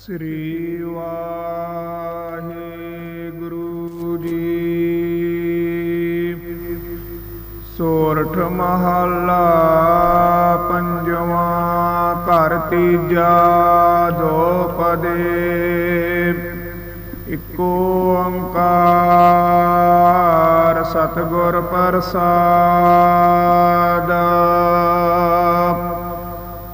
ਸ੍ਰੀ ਵਾਹਿਗੁਰੂ ਜੀ। ਸੋਰਠ ਮਹੱਲਾ ਪੰਜਵਾਂ ਘਰ ਤੀਜਾ ਦੋਪਦੇ ਇਕੋ ਓੰਕਾਰ ਸਤਿਗੁਰ ਪ੍ਰਸਾਦ।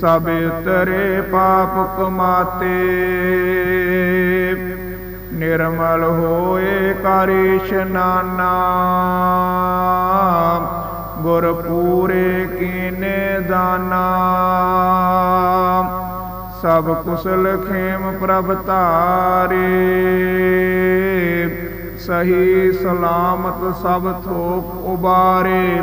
ਸਭ ਉਤਰੇ ਪਾਪ ਕਮਾਤੇ। ਨਿਰਮਲ ਹੋਏ ਕਰੀ ਇਸ਼ਨਾਨਾ ਗੁਰ ਪੂਰੇ ਕੀਨੇ ਦਾਨਾ। ਸਭ ਕੁਸਲ ਖੇਮ ਪ੍ਰਭ ਧਾਰੇ। ਸਹੀ ਸਲਾਮਤ ਸਭ ਥੋਪ ਉਬਾਰੇ।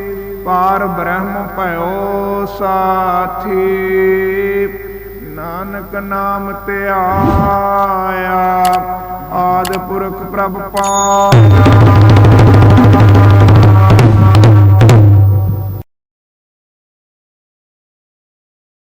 ਪਾਰ ਬ੍ਰਹਮ ਭਇਓ ਸਾਥੀ ਨਾਨਕ ਨਾਮ ਤੇ ਆਇਆ ਆਦ ਪੁਰਖ ਪ੍ਰਭ ਪਾਇਆ।